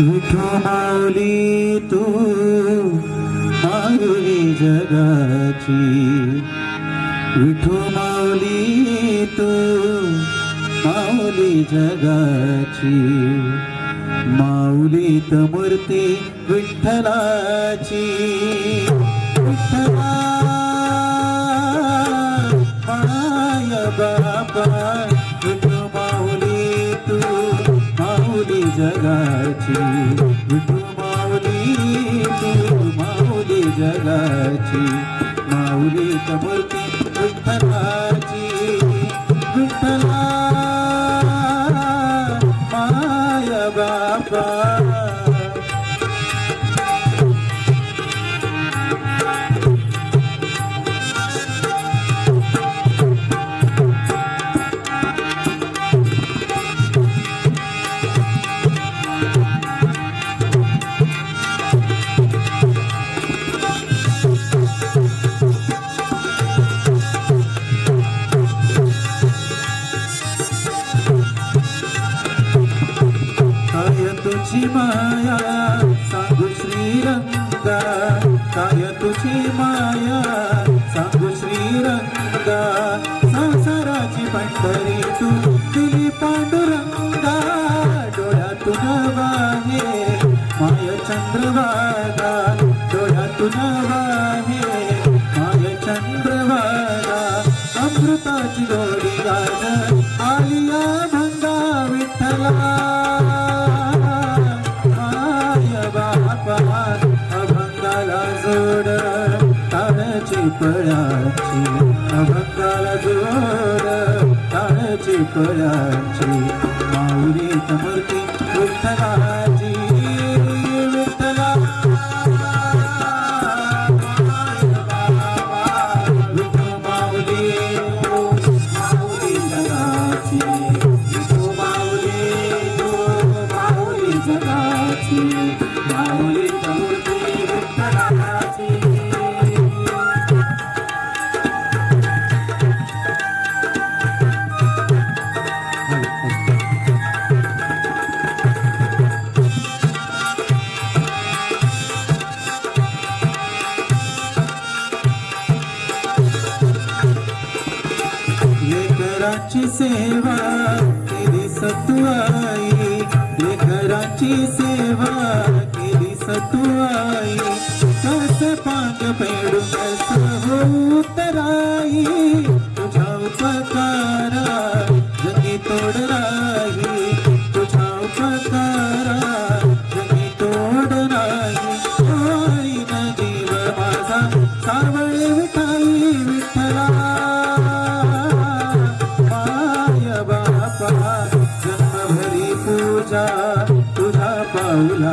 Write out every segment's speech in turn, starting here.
विठू माऊली तू माऊली जगाची विठू माऊली तू माऊली जगाची माऊलीत मूर्ती विठ्ठलाची विठ्ठला माय बापा विठू माऊली तू माऊली जगाची विठू माऊली तू माऊली जगाची माऊली मूर्ती विठ्ठलाची तुझी माया सांगू श्रीरंगा काय तुझी माया सांगू श्रीरंगा संसाराची पंढरी तू दिली पांडुरंगा डोळ्यातून वाहे माय चंद्रवागा डोळ्यातून वाहे. पळाची भक्ताल जोड ताळची पळाची माऊली मूर्ती विठ्ठलाची विठ्ठला लेकरांची सेवा केली सतुआई लेकरांची सेवा केली सतुआई कस पांग पेडू कस होतराई तुझ्या মাওলা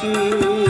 ti.